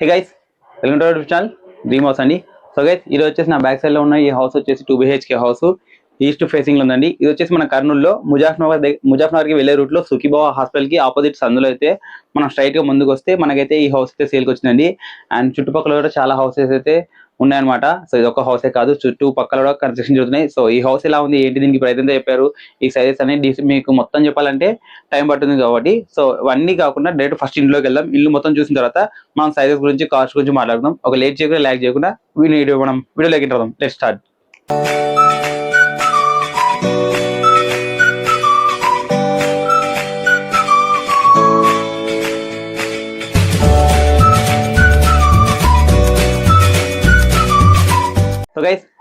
Hey guys welcome to channel dream house అండి so guys ఇది వచ్చేసి నా బ్యాక్ సైడ్లో ఉన్న ఈ హౌస్ వచ్చేసి టూ బిహెచ్కే హౌస్ ఈస్ట్ ఫేసింగ్లో ఉందండి. ఇది వచ్చేసి మన కర్నూలులో ముజాఫ్నగర్ ముజాఫ్నగర్కి కి వెళ్ళే రూట్లో సుఖీబాబా హాస్పిటల్కి ఆపోజిట్ సందులో అయితే మనం స్ట్రైట్గా ముందుకు వస్తే మనకైతే ఈ హౌస్ అయితే సేల్కి వచ్చిందండి. అండ్ చుట్టుపక్కల కూడా చాలా హౌసెస్ అయితే ఉన్నాయన్నమాట. సో ఇది ఒక హౌసే కాదు. చుట్టూ పక్కల కూడా కన్స్ట్రక్షన్ జరుగుతున్నాయి. సో ఈ హౌస్ ఎలా ఉంది? ఏంటి? దీనికి ప్రయత్నం చెప్పారు. ఈ సైజెస్ అనేది మీకు మొత్తం చెప్పాలంటే టైం పడుతుంది కాబట్టి. సో ఇవన్నీ కాకుండా డైరెక్ట్ ఫస్ట్ ఇంట్లోకి వెళ్దాం. ఇల్లు మొత్తం చూసిన తర్వాత మనం సైజెస్ గురించి కాస్ట్ గురించి మాట్లాడుకుందాం. ఒక లేట్ చేయకుండా ల్యాక్ చేయకుండా వీడియో మనం వీడియోలోకి వెళ్దాం లెట్ స్టార్ట్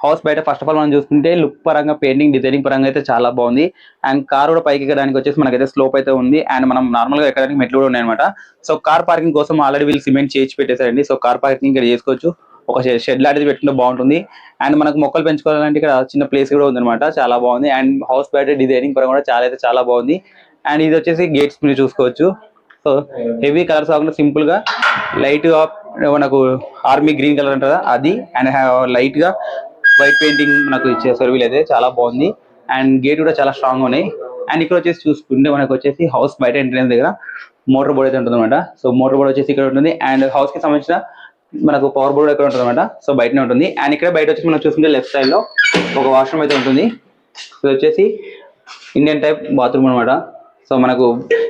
హౌస్ బయట ఫస్ట్ ఆఫ్ ఆల్ మనం చూసుకుంటే లుక్ పరంగా పెయింటింగ్ డిజైనింగ్ పరంగా అయితే చాలా బాగుంది. అండ్ కార్ కూడా పైకి ఎక్కడానికి వచ్చేసి మనకైతే స్లోప్ అయితే ఉంది. అండ్ మనం నార్మల్గా ఎక్కడానికి మెట్లు కూడా ఉన్నాయన్నమాట. సో కార్ పార్కింగ్ కోసం ఆల్రెడీ వీళ్ళు సిమెంట్ చేసి పెట్టేశారండి. సో కార్ పార్కింగ్ ఇక్కడ చేసుకోవచ్చు. ఒక షెడ్ లాంటిది పెట్టుకుంటే బాగుంటుంది. అండ్ మనకు మొక్కలు పెంచుకోవాలంటే ఇక్కడ చిన్న ప్లేస్ కూడా ఉందన్నమాట. చాలా బాగుంది. అండ్ హౌస్ బయట డిజైనింగ్ పరంగా కూడా చాలా అయితే చాలా బాగుంది. అండ్ ఇది వచ్చేసి గేట్స్ మీరు చూసుకోవచ్చు. సో హెవీ కలర్స్ కాకుండా సింపుల్గా లైట్గా మనకు ఆర్మీ గ్రీన్ కలర్ అంటారా అది. అండ్ లైట్గా వైట్ పెయింటింగ్ మనకు ఇచ్చేసారు వీళ్ళైతే చాలా బాగుంది. అండ్ గేట్ కూడా చాలా స్ట్రాంగ్ ఉన్నాయి. అండ్ ఇక్కడ వచ్చేసి చూసుకుంటే మనకు వచ్చేసి హౌస్ బయట ఎంట్రెన్స్ దగ్గర మోటార్ బోర్డ్ అయితే ఉంటుంది అనమాట సో మోటార్ బోర్డ్ వచ్చేసి ఇక్కడ ఉంటుంది. అండ్ హౌస్కి సంబంధించిన మనకు పవర్ బోర్డ్ ఇక్కడ ఉంటుంది అనమాట సో బయటనే ఉంటుంది. అండ్ ఇక్కడ బయట వచ్చి మనం చూసుకుంటే లెఫ్ట్ సైడ్లో ఒక వాష్రూమ్ అయితే ఉంటుంది. ఇది వచ్చేసి ఇండియన్ టైప్ బాత్రూమ్ అనమాట సో మనకు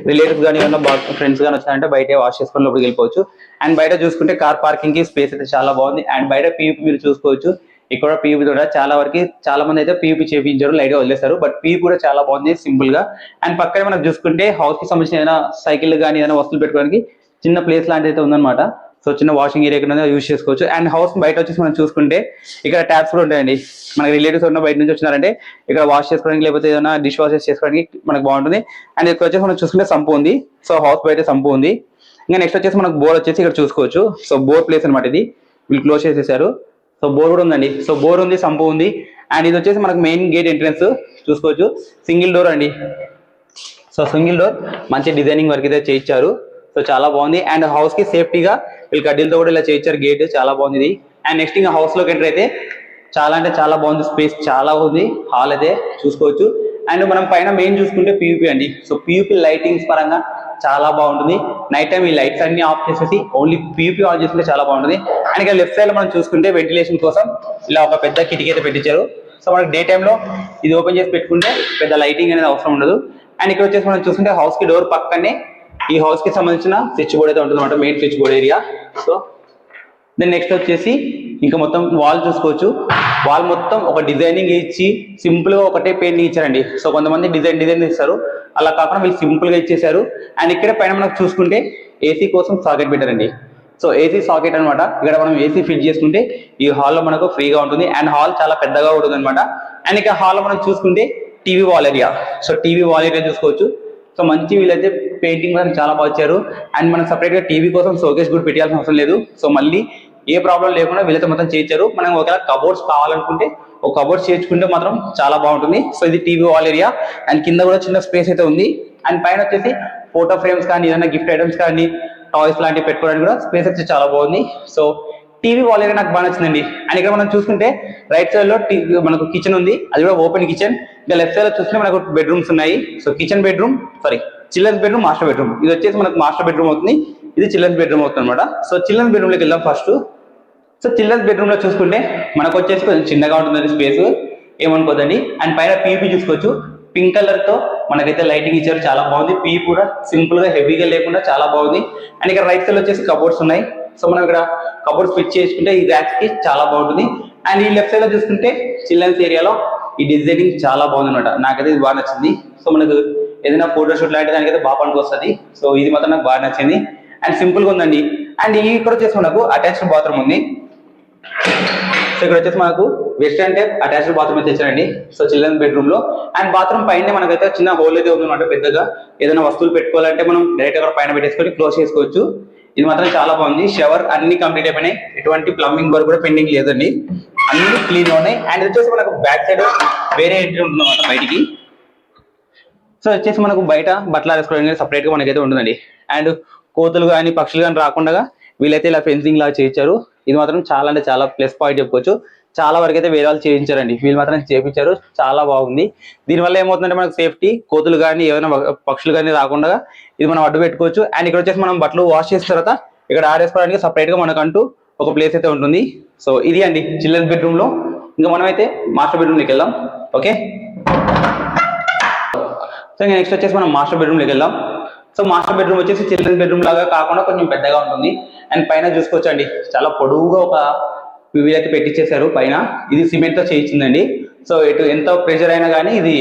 రిలేటివ్స్ కానీ ఏమన్నా ఫ్రెండ్స్ కానీ వచ్చారంటే బయట వాష్ చేసుకొని లోపలికి వెళ్ళిపోవచ్చు. అండ్ బయట చూసుకుంటే కార్ పార్కింగ్కి స్పేస్ అయితే చాలా బాగుంది. అండ్ బయట పీయూపీ మీరు చూసుకోవచ్చు. ఇక్కడ పీయూపీ కూడా చాలా వరకు చాలా మంది అయితే పీయూపీ చేపించారు లైట్గా వదిలేస్తారు బట్ పీయూపీ కూడా చాలా బాగుంది సింపుల్గా. అండ్ పక్కనే మనం చూసుకుంటే హౌస్కి సంబంధించిన ఏదైనా సైకిల్ కానీ ఏదైనా వస్తువులు పెట్టుకోవడానికి చిన్న ప్లేస్ లాంటిది అయితే ఉందన్నమాట. సో చిన్న వాషింగ్ ఏరియా కింద యూజ్ చేసుకోవచ్చు. అండ్ హౌస్ బయట వచ్చేసి మనం చూసుకుంటే ఇక్కడ ట్యాప్స్ కూడా ఉంటాయండి. మనకి రిలేటివ్స్ ఉన్న బయట నుంచి వచ్చినారంటే ఇక్కడ వాష్ చేసుకోవడానికి లేకపోతే ఏదైనా డిష్ వాషెస్ చేసుకోవడానికి మనకు బాగుంటుంది. అండ్ ఇక్కడ వచ్చేసి మనం చూసుకుంటే సంపు ఉంది. సో హౌస్ బయట సంపు ఉంది. ఇంకా నెక్స్ట్ వచ్చేసి మనకు బోర్ వచ్చేసి ఇక్కడ చూసుకోవచ్చు. సో బోర్ ప్లేస్ అనమాట ఇది. వీళ్ళు క్లోజ్ చేసేసారు. సో బోర్ కూడా ఉందండి. సో బోర్ ఉంది సంపు ఉంది. అండ్ ఇది వచ్చేసి మనకు మెయిన్ గేట్ ఎంట్రన్స్ చూసుకోవచ్చు. సింగిల్ డోర్ అండి. సో సింగిల్ డోర్ మంచి డిజైనింగ్ వర్క్ అయితే చేయించారు. సో చాలా బాగుంది. అండ్ హౌస్కి సేఫ్టీగా వీళ్ళు కడ్డీలతో కూడా ఇలా చేయించారు. గేట్ చాలా బాగుంది ఇది. అండ్ నెక్స్ట్ ఇంకా హౌస్లోకి ఎంటర్ అయితే చాలా అంటే చాలా బాగుంది. స్పేస్ చాలా ఉంది హాల్ అయితే చూసుకోవచ్చు. అండ్ మనం పైన మెయిన్ చూసుకుంటే పియూపీ అండి. సో పియూపీ లైటింగ్స్ పరంగా చాలా బాగుంటుంది. నైట్ టైం ఈ లైట్స్ అన్ని ఆఫ్ చేసేసి ఓన్లీ పీపీ ఆన్ చేసుకుంటే చాలా బాగుంటుంది. అండ్ లెఫ్ట్ సైడ్లో మనం చూసుకుంటే వెంటిలేషన్ కోసం ఇలా ఒక పెద్ద కిటికీ అయితే పెట్టించారు. సో మనకి డే టైంలో ఇది ఓపెన్ చేసి పెట్టుకుంటే పెద్ద లైటింగ్ అనేది అవసరం ఉండదు. అండ్ ఇక్కడ వచ్చేసి మనం చూసుకుంటే హౌస్కి డోర్ పక్కనే ఈ హౌస్కి సంబంధించిన స్విచ్ బోర్డ్ అయితే ఉంటుంది అనమాట main switch board area so then next వచ్చేసి ఇంకా మొత్తం వాల్ చూసుకోవచ్చు. వాల్ మొత్తం ఒక డిజైనింగ్ ఇచ్చి సింపుల్గా ఒకటే పెయింటింగ్ ఇచ్చారండి. సో కొంతమంది డిజైన్ డిజైన్ ఇస్తారు అలా కాకుండా వీళ్ళు సింపుల్గా ఇచ్చేసారు అండ్ ఇక్కడ పైన మనకు చూసుకుంటే ఏసీ కోసం సాకెట్ పెట్టారండి సో ఏసీ సాకెట్ అన్నమాట ఇక్కడ మనం ఏసీ ఫిట్ చేసుకుంటే ఈ హాల్లో మనకు ఫ్రీగా ఉంటుంది. అండ్ హాల్ చాలా పెద్దగా ఉంటుంది అనమాట అండ్ ఇక హాల్లో మనం చూసుకుంటే TV wall area so TV wall area చూసుకోవచ్చు. సో మంచి వీళ్ళైతే పెయింటింగ్ కోసం చాలా బాగా వచ్చారు అండ్ మనం సపరేట్గా టీవీ కోసం షోకేస్ కూడా పెట్టాల్సిన అవసరం లేదు. సో మళ్ళీ ఏ ప్రాబ్లం లేకుండా వీళ్ళైతే మొత్తం చేయించారు. మనం ఒకవేళ కబోర్డ్స్ కావాలనుకుంటే ఒక కబోర్డ్స్ చేర్చుకుంటే మాత్రం చాలా బాగుంటుంది. సో ఇది టీవీ వాల్ ఏరియా. అండ్ కింద కూడా చిన్న స్పేస్ అయితే ఉంది. అండ్ పైన వచ్చేసి ఫోటో ఫ్రేమ్స్ కానీ ఏదైనా గిఫ్ట్ ఐటమ్స్ కానీ టాయ్స్ లాంటివి పెట్టుకోవడానికి కూడా స్పేస్ అయితే చాలా బాగుంది. సో టీవీ వాల్ ఏరియా నాకు బాగా నచ్చిందండి. అండ్ ఇక్కడ మనం చూసుకుంటే రైట్ సైడ్లో మనకు కిచెన్ ఉంది. అది కూడా ఓపెన్ కిచెన్. ఇంకా లెఫ్ట్ సైడ్లో చూసుకుంటే మనకు బెడ్రూమ్స్ ఉన్నాయి. So kitchen bedroom sorry children's bedroom master bedroom. ఇది వచ్చేసి మనకు మాస్టర్ బెడ్రూమ్ అవుతుంది. ఇది చిల్డ్రన్స్ బెడ్రూమ్ అవుతుంది అనమాట సో చిల్డ్రన్స్ బెడ్రూమ్లోకి వెళ్దాం ఫస్ట్. సో చిల్డ్రన్స్ బెడ్రూమ్లో చూసుకుంటే మనకు వచ్చేసి కొంచెం చిన్నగా ఉంటుంది స్పేస్ ఏమనుకోదండి? అండ్ పైన పీపీ చూసుకోవచ్చు. పింక్ కలర్తో మనకైతే లైటింగ్ ఇచ్చారు. చాలా బాగుంది. పీ కూడా సింపుల్గా హెవీగా లేకుండా చాలా బాగుంది. అండ్ ఇక్కడ రైట్ సైడ్ వచ్చేసి కబోర్డ్స్ ఉన్నాయి. సో మనం ఇక్కడ కబోర్డ్స్ ఫిట్ చేసుకుంటే ఈ ర్యాక్స్కి చాలా బాగుంటుంది. అండ్ ఈ లెఫ్ట్ సైడ్లో చూసుకుంటే చిల్డ్రన్స్ ఏరియాలో ఈ డిజైనింగ్ చాలా బాగుంది అనమాట నాకైతే ఇది బాగా నచ్చింది. సో మనకు ఏదైనా ఫోటో షూట్ లాంటి దానికైతే బాగా పనికొస్తుంది. సో ఇది మాత్రం నాకు బాగా నచ్చింది. అండ్ సింపుల్గా ఉందండి. అండ్ ఈ ఇక్కడ వచ్చేసి మనకు అటాచ్డ్ బాత్రూమ్ ఉంది. సో ఇక్కడ వచ్చేసి మనకు వెస్టర్న్ టైప్ అటాచ్డ్ బాత్రూమ్ అయితే ఇచ్చారండి. సో చిల్డ్రన్ బెడ్రూమ్లో. అండ్ బాత్రూమ్ పైన మనకైతే చిన్న హోల్ అయితే ఉందన్నమాట పెద్దగా. ఏదైనా వస్తువులు పెట్టుకోవాలంటే మనం డైరెక్ట్ అక్కడ పైన పెట్టేసుకొని క్లోజ్ చేసుకోవచ్చు. ఇది మాత్రం చాలా బాగుంది. షవర్ అన్ని కంప్లీట్ అయిపోయినాయి. ఎటువంటి ప్లంబింగ్ వర్క్ కూడా పెండింగ్ లేదండి. అన్ని క్లీన్ ఉన్నాయి. అండ్ వచ్చేసి మనకు బ్యాక్ సైడ్ వేరే ఎంట్రీ ఉంటుందన్నమాట బయటికి. సో వచ్చేసి మనకు బయట బట్టలు వేసుకోవడానికి సపరేట్గా మనకైతే ఉంటుందండి. అండ్ కోతులు కానీ పక్షులు కానీ రాకుండా వీళ్ళైతే ఇలా ఫెన్సింగ్ లాగా చేయించారు. ఇది మాత్రం చాలా అంటే చాలా ప్లస్ పాయింట్ చెప్పుకోవచ్చు. చాలా వరకు అయితే వేరే వాళ్ళు చేయించారండి. వీళ్ళు మాత్రం చేయించారు చాలా బాగుంది. దీనివల్ల ఏమవుతుందంటే మనకు సేఫ్టీ కోతులు కానీ ఏమైనా పక్షులు కానీ రాకుండా ఇది మనం అడ్డు పెట్టుకోవచ్చు. అండ్ ఇక్కడ వచ్చేసి మనం బట్టలు వాష్ చేసిన తర్వాత ఇక్కడ ఆడేసుకోవడానికి సపరేట్గా మనకంటూ ఒక ప్లేస్ అయితే ఉంటుంది. సో ఇది అండి చిల్డ్రన్స్ బెడ్రూమ్లో. ఇంకా మనమైతే మాస్టర్ బెడ్రూమ్లోకి వెళ్దాం. ఓకే సో ఇంకా నెక్స్ట్ వచ్చేసి మనం మాస్టర్ బెడ్రూమ్లోకి వెళ్దాం. సో మాస్టర్ బెడ్రూమ్ వచ్చేసి చిల్డ్రన్ బెడ్రూమ్ లాగా కాకుండా కొంచెం పెద్దగా ఉంటుంది. అండ్ పైన చూసుకోవచ్చండి. చాలా పొడవుగా ఒక వీలైతే పెట్టించేశారు పైన. ఇది సిమెంట్తో చేయించిందండి. సో ఇటు ఎంత ప్రెషర్ అయినా కానీ ఇది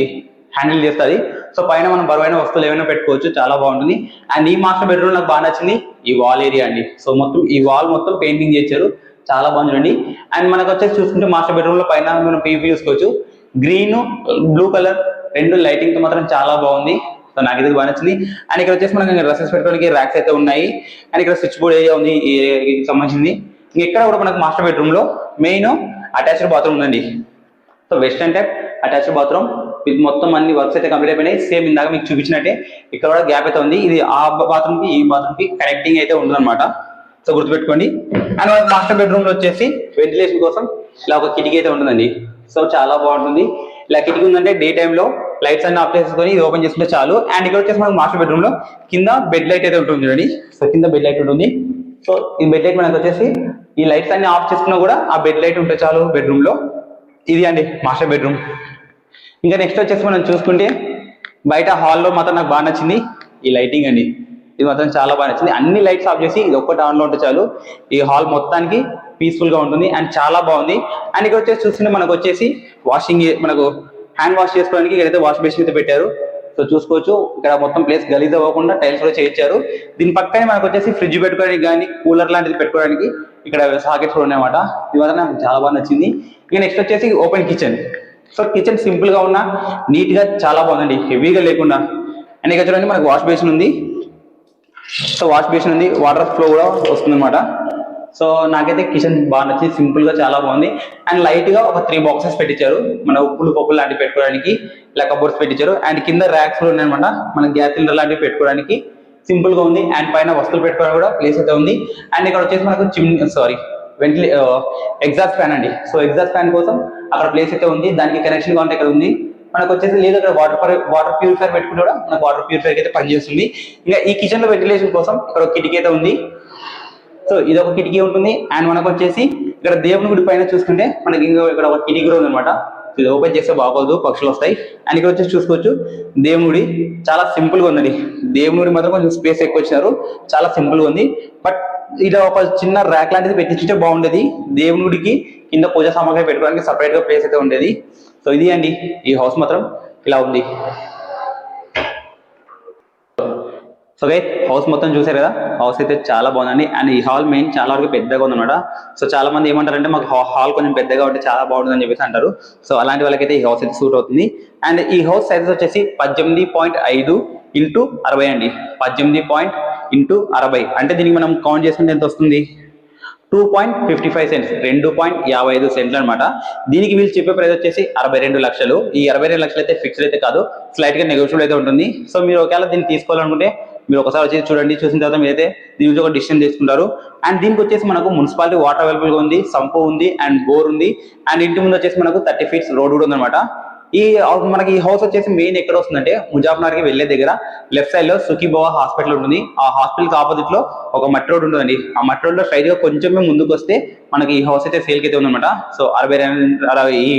హ్యాండిల్ చేస్తుంది. సో పైన మనం బరువైన వస్తువులు ఏమైనా పెట్టుకోవచ్చు చాలా బాగుంటుంది. అండ్ ఈ మాస్టర్ బెడ్రూమ్ నాకు బాగా నచ్చింది ఈ వాల్ ఏరియా అండి. సో మొత్తం ఈ వాల్ మొత్తం పెయింటింగ్ చేశారు చాలా బాగుంది చూడండి. అండ్ మనకు వచ్చేసి చూసుకుంటే మాస్టర్ బెడ్రూమ్లో పైన మనం పీవీ చూసుకోవచ్చు. గ్రీన్ బ్లూ కలర్ రెండు లైటింగ్తో మాత్రం చాలా బాగుంది. సో నాకు ఇది బాగా నచ్చింది. అండ్ ఇక్కడ వచ్చేసి మనకి డ్రెస్సెస్ పెట్టుకోవడానికి ర్యాక్స్ అయితే ఉన్నాయి. అండ్ ఇక్కడ స్విచ్ బోర్డ్ ఏరియా ఉంది సంబంధించింది. ఇక్కడ కూడా మనకు మాస్టర్ బెడ్రూమ్లో మెయిన్ అటాచ్డ్ బాత్రూమ్ ఉందండి. So western type attached bathroom ఇది మొత్తం అన్ని వర్క్స్ అయితే కంప్లీట్ అయిపోయినాయి. సేమ్ ఇందాక మీకు చూపించినట్టే. ఇక్కడ కూడా గ్యాప్ అయితే ఉంది. ఇది ఆ బాత్రూమ్కి ఈ బాత్రూమ్కి కనెక్టింగ్ అయితే ఉంటుంది సో గుర్తుపెట్టుకోండి. అండ్ మాస్టర్ బెడ్రూమ్లో వచ్చేసి వెంటిలేషన్ కోసం ఇలా ఒక కిటికీ అయితే ఉంటుందండి. సో చాలా బాగుంటుంది. ఇలా కిటికీ ఉందంటే డే టైంలో లైట్స్ అన్ని ఆఫ్ చేసుకొని ఇది ఓపెన్ చేసుకుంటే చాలు. అండ్ ఇక్కడ వచ్చేసి మనకు మాస్టర్ బెడ్రూమ్లో కింద బెడ్ లైట్ అయితే ఉంటుంది చూడండి. సో కింద బెడ్ లైట్ ఉంటుంది. సో ఈ బెడ్ లైట్ మనకు వచ్చేసి ఈ లైట్స్ అన్ని ఆఫ్ చేసుకున్నా కూడా ఆ బెడ్ లైట్ ఉంటే చాలు బెడ్రూమ్లో. ఇది అండి మాస్టర్ బెడ్రూమ్. ఇంకా నెక్స్ట్ వచ్చేసి మనం చూసుకుంటే బయట హాల్లో మాత్రం నాకు బాగా నచ్చింది ఈ లైటింగ్ అండి. ఇది మాత్రం చాలా బాగా నచ్చింది. అన్ని లైట్స్ ఆఫ్ చేసి ఇది ఒక్కటి ఆన్లో ఉంటే చాలు. ఈ హాల్ మొత్తానికి పీస్ఫుల్గా ఉంటుంది అండ్ చాలా బాగుంది. అండ్ ఇక్కడ వచ్చేసి చూస్తుంటే మనకు వచ్చేసి వాషింగ్ మనకు హ్యాండ్ వాష్ చేసుకోవడానికి ఇక్కడైతే వాష్ బేసిన్ అయితే పెట్టారు. సో చూసుకోవచ్చు ఇక్కడ మొత్తం ప్లేస్ గలీజ్ అవ్వకుండా టైల్స్ కూడా చేయించారు. దీని పక్కనే మనకు వచ్చేసి ఫ్రిడ్జ్ పెట్టుకోవడానికి కానీ కూలర్ లాంటిది పెట్టుకోవడానికి ఇక్కడ సాకెట్స్ కూడా ఉన్నాయన్నమాట. ఇది మాత్రం నాకు చాలా బాగా నచ్చింది. ఇక నెక్స్ట్ వచ్చేసి ఓపెన్ కిచెన్ సో కిచెన్ సింపుల్గా ఉన్న నీట్గా చాలా బాగుందండి. హెవీగా లేకుండా. అండ్ ఇక్కడ చూడండి మనకు వాష్ బేసిన్ ఉంది. సో వాష్ బేసిన్ ఉంది వాటర్ ఫ్లో కూడా వస్తుంది అనమాట సో నాకైతే కిచెన్ బాగా నచ్చింది సింపుల్గా చాలా బాగుంది. అండ్ లైట్గా ఒక త్రీ బాక్సెస్ పెట్టించారు. మన ఉప్పులు పప్పులు లాంటివి పెట్టుకోవడానికి ఇలా కబోర్డ్స్ పెట్టించారు. అండ్ కింద ర్యాక్స్ కూడా ఉన్నాయన్నమాట మన గ్యాస్ సిలిండర్ లాంటివి పెట్టుకోవడానికి సింపుల్గా ఉంది. అండ్ పైన వస్తువులు పెట్టుకోవడానికి కూడా ప్లేస్ అయితే ఉంది. అండ్ ఇక్కడ వచ్చేసి మనకు చిమ్ని సారీ వెంటిలే ఎగ్జాస్ట్ ఫ్యాన్ అండి. సో ఎగ్జాస్ట్ ఫ్యాన్ కోసం అక్కడ ప్లేస్ అయితే ఉంది. దానికి కనెక్షన్ కావాలంటే ఇక్కడ ఉంది. మనకు వచ్చేసి లేదు అక్కడ వాటర్ వాటర్ ప్యూరిఫైర్ పెట్టుకుంటే కూడా మనకు వాటర్ ప్యూరిఫైర్ అయితే పనిచేస్తుంది. ఇంకా ఈ కిచెన్లో వెంటిలేషన్ కోసం ఇక్కడ కిటికీ అయితే ఉంది. సో ఇది ఒక కిటికీ ఉంటుంది. అండ్ మనకు వచ్చేసి ఇక్కడ దేవుని గుడి పైన చూసుకుంటే మనకి ఇంకా ఇక్కడ ఒక కిటికీ కూడా ఉందన్నమాట. ఇది ఓపెన్ చేస్తే బాగోదు పక్షులు వస్తాయి. అండ్ ఇక్కడ వచ్చేసి చూసుకోవచ్చు దేవుడి చాలా సింపుల్గా ఉందండి. దేవుడి మాత్రం కొంచెం స్పేస్ ఎక్కువ ఇచ్చినారు. చాలా సింపుల్గా ఉంది. బట్ ఇలా ఒక చిన్న ర్యాక్ లాంటిది పెట్టించుంటే బాగుండేది. దేవుని గుడికి కింద పూజా సామాగ్రి పెట్టుకోవడానికి సపరేట్గా ప్లేస్ అయితే ఉండేది. సో ఇది అండి. ఈ హౌస్ మాత్రం ఇలా ఉంది. సో గైస్ హౌస్ మొత్తం చూసారు కదా? హౌస్ అయితే చాలా బాగుందండి. అండ్ ఈ హాల్ మెయిన్ చాలా వరకు పెద్దగా ఉందన్నమాట. సో చాలా మంది ఏమంటారంటే మాకు హాల్ కొంచెం పెద్దగా ఉంటే చాలా బాగుంటుంది అని చెప్పేసి అంటారు. సో అలాంటి వాళ్ళకైతే ఈ హౌస్ అయితే సూట్ అవుతుంది. అండ్ ఈ హౌస్ సైజెస్ వచ్చేసి పద్దెనిమిది పాయింట్ ఐదు ఇంటూ అరవై అండి. పద్దెనిమిది పాయింట్ ఇంటూ అరవై. అంటే దీనికి మనం కౌంట్ చేసుకుంటే ఎంత వస్తుంది? Two point fifty five cents రెండు పాయింట్ యాభై ఐదు సెంట్లు అనమాట దీనికి వీళ్ళు చెప్పే ప్రైస్ వచ్చేసి అరవై రెండు లక్షలు. ఈ అరవై రెండు లక్షలు అయితే ఫిక్స్డ్ అయితే కాదు. స్లైట్గా నెగోషియబుల్ అయితే ఉంటుంది. సో మీరు ఒకవేళ దీన్ని తీసుకోవాలనుకుంటే మీరు ఒకసారి వచ్చి చూడండి చూసిన తర్వాత మీరైతే దీని గురించి ఒక డిసిషన్ తీసుకుంటారు. అండ్ దీనికి వచ్చేసి మనకు మున్సిపాలిటీ వాటర్ అవైలబుల్గా ఉంది సంపు ఉంది అండ్ బోర్ ఉంది. అండ్ ఇంటి ముందు వచ్చేసి మనకు థర్టీ ఫీట్స్ రోడ్ కూడా ఉందన్నమాట. ఈ మనకి ఈ హౌస్ వచ్చేసి మెయిన్ ఎక్కడ వస్తుందంటే ముజాఫర్నగర్కి వెళ్ళే దగ్గర లెఫ్ట్ సైడ్లో సుఖీభవ హాస్పిటల్ ఉంటుంది. ఆ హాస్పిటల్కి ఆపోజిట్లో ఒక మట్టి రోడ్ ఉంటుందండి. ఆ మట్టి రోడ్లో స్ట్రైట్గా కొంచెమే ముందుకు వస్తే మనకి ఈ హౌస్ అయితే సేల్కి అయితే ఉందన్నమాట. సో అరవై అరవై ఈ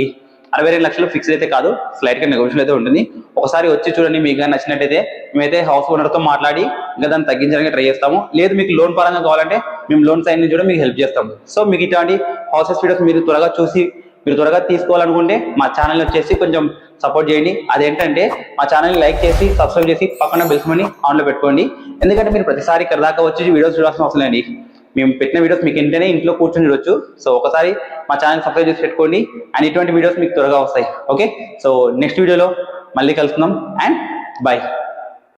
అరవై రెండు లక్షలు ఫిక్స్ అయితే కాదు స్లైట్గా నెగోషియల్ అయితే ఉంటుంది. ఒకసారి వచ్చి చూడండి మీకు కానీ నచ్చినట్టయితే మేమైతే హౌస్ ఓనర్తో మాట్లాడి ఇంకా దాన్ని తగ్గించడానికి ట్రై చేస్తాము. లేదు మీకు లోన్ పరంగా కావాలంటే మేము లోన్ సైన్ నుంచి కూడా మీకు హెల్ప్ చేస్తాము. సో మీకు ఇటువంటి హౌసెస్ వీడియోస్ మీరు త్వరగా చూసి మీరు త్వరగా తీసుకోవాలనుకుంటే మా ఛానల్ వచ్చేసి కొంచెం సపోర్ట్ చేయండి. అదేంటంటే మా ఛానల్ని లైక్ చేసి సబ్స్క్రైబ్ చేసి పక్కన బెల్స్ మని ఆన్లో పెట్టుకోండి. ఎందుకంటే మీరు ప్రతిసారి ఇక్కడ దాకా వచ్చి వీడియోస్ చూడాల్సిన అవసరం లేండి మేము పెట్టిన వీడియోస్ మీకు వెంటనే ఇంట్లో కూర్చొని చూడొచ్చు. సో ఒకసారి మా ఛానల్ సబ్స్క్రైబ్ చేసి పెట్టుకోండి. అండ్ ఇటువంటి వీడియోస్ మీకు త్వరగా వస్తాయి. ఓకే సో నెక్స్ట్ వీడియోలో మళ్ళీ కలుసుకుందాం. And bye